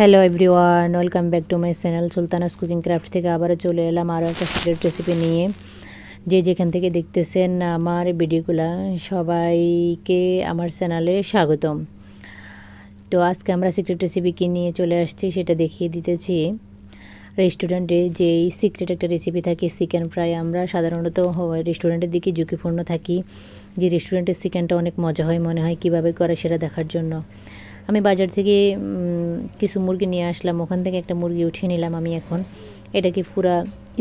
Hello everyone welcome back to my channel Sultana's cooking craft থেকে আবারও চলে এলাম আরও একটা সিক্রেট রেসিপি নিয়ে। যে যেখান থেকে দেখতেছেন আমার ভিডিওগুলো, সবাইকে আমার চ্যানেলে স্বাগতম। তো আজকে আমরা সিক্রেট রেসিপি কী নিয়ে চলে আসছি সেটা দেখিয়ে দিতেছি। রেস্টুরেন্টে যেই সিক্রেট একটা রেসিপি থাকে চিকেন ফ্রাই আমরা সাধারণত রেস্টুরেন্টের দিকে ঝুঁকিপূর্ণ থাকি। যে রেস্টুরেন্টের চিকেনটা অনেক মজা হয় মনে হয় কীভাবে করে সেটা দেখার জন্য। আমি বাজার থেকে কিছু মুরগি নিয়ে আসলাম, ওখান থেকে একটা মুরগি উঠিয়ে নিলাম আমি এখন। এটাকে পুরা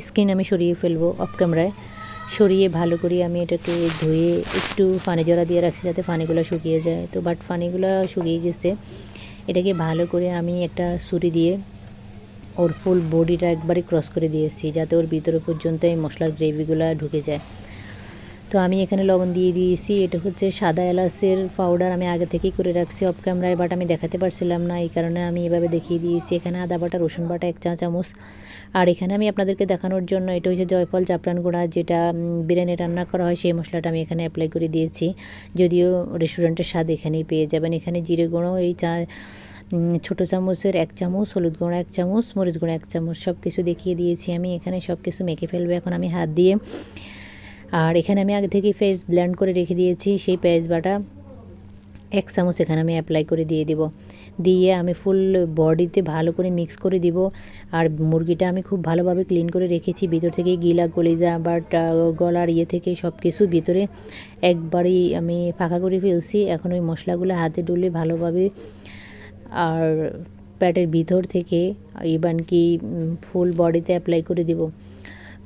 স্কিন আমি সরিয়ে ফেলব অফ ক্যামেরায় সরিয়ে ভালো করে আমি এটাকে ধুয়ে একটু ফানি জড়া দিয়ে রাখছি যাতে পানিগুলো শুকিয়ে যায়। তো বাট পানিগুলো শুকিয়ে গেছে। এটাকে ভালো করে আমি একটা ছুরি দিয়ে ওর ফুল বডিটা একবারে ক্রস করে দিয়েছি, যাতে ওর ভিতরে পর্যন্ত এই মশলার গ্রেভিগুলো ঢুকে যায়। তো আমি এখানে লবণ দিয়ে দিয়েছি। এটা হচ্ছে সাদা এলাচের পাউডার আমি আগে থেকেই করে রাখছি অফ ক্যামেরায় বাট আমি দেখাতে পারছিলাম না। এই কারণে আমি এভাবে দেখিয়ে দিয়েছি। এখানে আদা বাটা, রসুন বাটা এক চা চামচ। আর এখানে আমি আপনাদেরকে দেখানোর জন্য এটা হচ্ছে জয়ফল চাপড়ান গুঁড়া, যেটা বিরিয়ানি রান্না করা হয়, সেই মশলাটা আমি এখানে অ্যাপ্লাই করে দিয়েছি। যদিও রেস্টুরেন্টের স্বাদ এখানেই পেয়ে যাবেন। এখানে জিরে গুঁড়ো, এই চা ছোটো চামচের এক চামচ, হলুদ গুঁড়ো এক চামচ, মরিচ গুঁড়ো এক চামচ সব কিছু দেখিয়ে দিয়েছি আমি। এখানে সব কিছু মেখে ফেলব এখন আমি হাত দিয়ে। আর এখানে আমি আগে থেকে ফেস ব্ল্যান্ড করে রেখে দিয়েছি, সেই পেঁয়াজ বাটা। এক চামচ এখানে আমি অ্যাপ্লাই করে দিয়ে দিব। দিয়ে আমি ফুল বডিতে ভালো করে মিক্স করে দিব। আর মুরগিটা আমি খুব ভালোভাবে ক্লিন করে রেখেছি। ভিতর থেকে গিলা গলিজা বাট, গলার ইয়ে থেকে সব কিছু ভিতরে একবারই আমি ফাঁকা করে ফেলছি। এখন ওই মশলাগুলো হাতে ডুলে ভালোভাবে আর প্যাটের ভিতর থেকে ইবান কি ফুল বডিতে অ্যাপ্লাই করে দিব।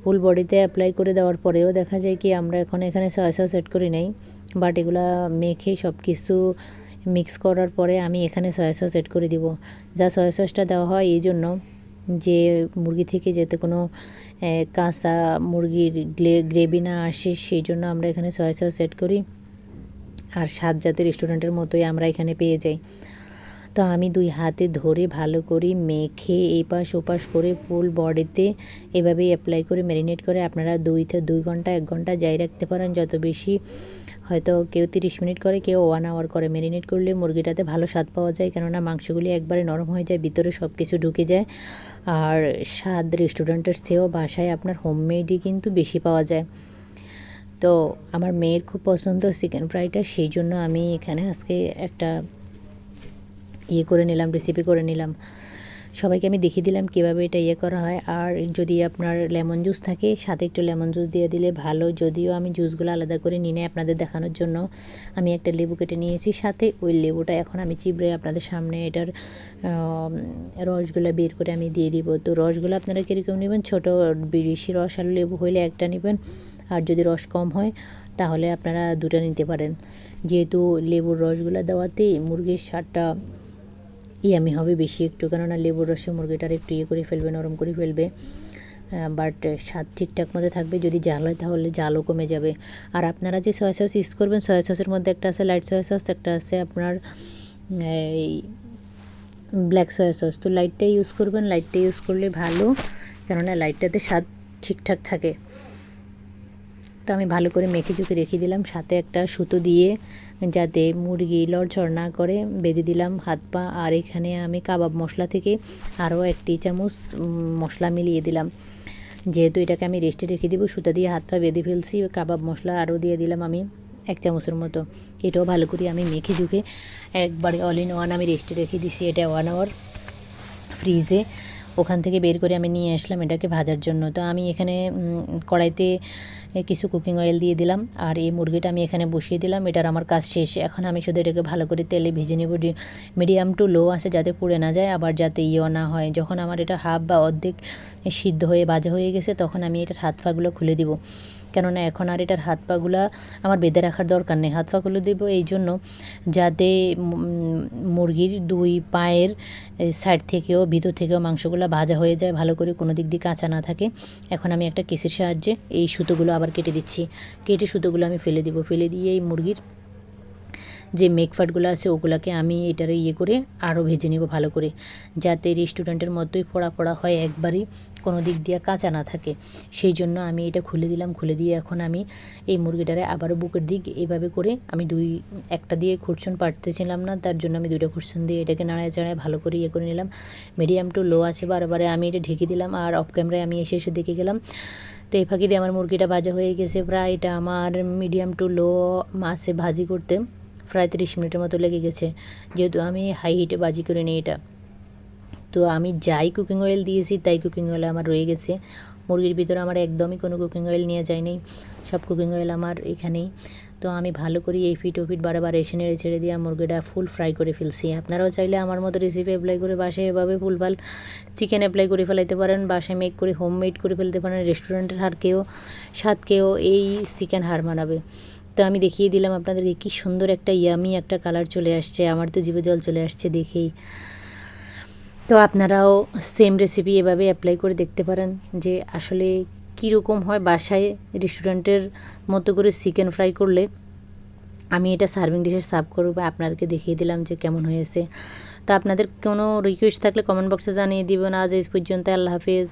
ফুল বডিতে অ্যাপ্লাই করে দেওয়ার পরেও দেখা যায় কি আমরা এখন এখানে সয়া সস অ্যাড করি নাই বাট এগুলা মেখে সব কিছু মিক্স করার পরে আমি এখানে সয়া সস অ্যাড করে দিব। যা সয়া সসটা দেওয়া হয় এই জন্য যে মুরগি থেকে যাতে কোনো কাঁচা মুরগির গ্রেভি না আসে সেই জন্য আমরা এখানে সয়া সস অ্যাড করি। আর স্বাদ যাতে রেস্টুরেন্টের মতোই আমরা এখানে পেয়ে যাই। তো আমি দুই হাতে ধরে ভালো করে মেখে এপাশ ওপাশ করে ফুল বডিতে এভাবেই অ্যাপ্লাই করে ম্যারিনেট করে। আপনারা দুই থেকে দুই ঘণ্টা, এক ঘণ্টা যাই রাখতে পারেন। যত বেশি হয়তো কেউ তিরিশ মিনিট করে, কেউ ওয়ান আওয়ার করে ম্যারিনেট করলে মুরগিটাতে ভালো স্বাদ পাওয়া যায়। কেননা মাংসগুলি একবারে নরম হয়ে যায়, ভিতরে সব কিছু ঢুকে যায়। আর স্বাদ রেস্টুরেন্টের চেয়েও বাসায় আপনার হোমমেডই কিন্তু বেশি পাওয়া যায়। তো আমার মেয়ের খুব পছন্দ চিকেন ফ্রাইটা সেই জন্য আমি এখানে আজকে একটা ইয়ে করে নিলাম রেসিপি করে নিলাম। সবাইকে আমি দেখিয়ে দিলাম কীভাবে এটা ইয়ে করা হয়। আর যদি আপনার লেমন জুস থাকে, সাথে একটু লেমন জুস দিয়ে দিলে ভালো। যদিও আমি জুসগুলো আলাদা করে নিয়ে আপনাদের দেখানোর জন্য। আমি একটা লেবু কেটে নিয়েছি, সাথে ওই লেবুটা এখন আমি চিবড়ে আপনাদের সামনে এটার রসগুলো বের করে আমি দিয়ে দিব। তো রসগুলো আপনারা কীরকম নেবেন? ছোটো বেশি রস আলু লেবু হইলে একটা নেবেন। আর যদি রস কম হয়, তাহলে আপনারা দুটো নিতে পারেন। যেহেতু লেবুর রসগুলো দেওয়াতে মুরগির স্বাদটা ইয়ামি হবে বেশি একটু, কেননা লেবুর রসে মুরগিটার একটু ইয়ে করে ফেলবে, নরম করে ফেলবে। বাট স্বাদ ঠিকঠাক মতো থাকবে, যদি জাল হয় তাহলে জালও কমে যাবে। আর আপনারা যে সয়া সস ইউজ করবেন সয়া সসের মধ্যে একটা আছে লাইট সয়া সস একটা আছে আপনার এই ব্ল্যাক সয়া সস তো লাইটটা ইউজ করবেন লাইটটা ইউজ করলে ভালো, কেননা লাইটটাতে স্বাদ ঠিকঠাক থাকে। তো আমি ভালো করে মেখে চুকে রেখে দিলাম। সাথে একটা সুতো দিয়ে যাতে মুরগি লড়চড় না করে বেঁধে দিলাম হাত পা। আর এখানে আমি কাবাব মশলা থেকে আরও একটি চামচ মশলা মিলিয়ে দিলাম। যেহেতু এটাকে আমি রেস্টে রেখে দিব, সুতা দিয়ে হাত পা বেঁধে ফেলছি কাবাব মশলা আরও দিয়ে দিলাম আমি এক চামচের মতো। এটাও ভালো করে আমি মেখে ঝুঁকে একবারে অল ইন ওয়ান আমি রেস্টে রেখে দিছি। এটা ওয়ান আওয়ার ফ্রিজে ওখান থেকে বের করে আমি নিয়ে আসলাম এটাকে ভাজার জন্য। তো আমি এখানে কড়াইতে কিছু কুকিং অয়েল দিয়ে দিলাম আর এই মুরগিটা আমি এখানে বসিয়ে দিলাম। এটার আমার কাজ শেষ। এখন আমি শুধু এটাকে ভালো করে তেলে ভেজে নেব। মিডিয়াম টু লো আছে যাতে পুড়ে না যায়, আবার যাতে ইয়ে না হয়। যখন আমার এটা হাফ বা অর্ধেক সিদ্ধ হয়ে বাজে হয়ে গেছে, তখন আমি এটার হাত পাগুলো খুলে দিব। কেননা এখন আর এটার হাত পাগুলা আমার বেঁধে রাখার দরকার নেই। হাত পাগুলো দেবো এই জন্য যাতে মুরগির দুই পায়ের সাইড থেকেও, ভিতর থেকেও মাংসগুলো ভাজা হয়ে যায়, ভালো করে কোনো দিক দিয়ে কাঁচা না থাকে। এখন আমি একটা কেসের সাহায্যে এই সুতোগুলো আবার কেটে দিচ্ছি। কেটে সুতোগুলো আমি ফেলে দিব। ফেলে দিয়ে এই মুরগির যে মেকফাটগুলো আছে, ওগুলোকে আমি এটারে ইয়ে করে আরও ভেজে নেব ভালো করে। যাতে রেস্টুরেন্টের মতোই ফোড়া ফোড়া হয়, একবারই কোনো দিক দিয়ে কাঁচা না থাকে। সেই জন্য আমি এটা খুলে দিলাম, খুলে দিয়ে এখন আমি এই মুরগিটারে আবারও বুকের দিক এভাবে করে আমি দুই, একটা দিয়ে খুরসুন পারতেছিলাম না, তার জন্য আমি দুইটা খুরসুন দিয়ে এটাকে নাড়ায় চাড়ায় ভালো করে ইয়ে করে নিলাম। মিডিয়াম টু লো আছে বারবারে আমি এটা ঢেকে দিলাম আর অফ ক্যামেরায় আমি এসে এসে দেখে গেলাম। তো এই ফাঁকি দিয়ে আমার মুরগিটা ভাজা হয়ে গেছে, প্রায় এটা আমার মিডিয়াম টু লো মাসে ভাজি করতে। প্রায় তিরিশ মিনিটের মতো লেগে গেছে। যেহেতু আমি হাই হিটে বাজি করে নিই এটা। তো আমি যাই কুকিং অয়েল দিয়েছি, তাই কুকিং অয়েল আমার রয়ে গেছে। মুরগির ভিতরে আমার একদমই কোনো কুকিং অয়েল নিয়ে যায়নি সব কুকিং অয়েল আমার এখানেই। তো আমি ভালো করে এই ফিট ও ফিট বারবার এসে নেড়ে ছেড়ে দিয়ে মুরগিটা ফুল ফ্রাই করে ফেলছি। আপনারাও চাইলে আমার মতো রেসিপি অ্যাপ্লাই করে বাসায় এভাবে ফুলফাল চিকেন অ্যাপ্লাই করে ফেলাইতে পারেন। বাসায় মেক করে হোম মেড করে ফেলতে পারেন। রেস্টুরেন্টের হারকেও, স্বাদকেও এই চিকেন হার মানাবে। তো আমি দেখিয়ে দিলাম আপনাদেরকে কী সুন্দর একটা ইয়ামি একটা কালার চলে আসছে। আমার তো জিভে জল চলে আসছে দেখেই। তো আপনারাও সেম রেসিপি এভাবে অ্যাপ্লাই করে দেখতে পারেন যে আসলে কীরকম হয় বাসায় রেস্টুরেন্টের মতো করে চিকেন ফ্রাই করলে। আমি এটা সার্ভিং ডিশে সার্ভ করব, আপনাদেরকে দেখিয়ে দিলাম যে কেমন হয়েছে। তো আপনাদের কোনো রিকোয়েস্ট থাকলে কমেন্ট বক্সে জানিয়ে দিবেন। আজ এই পর্যন্ত আল্লাহ হাফিজ।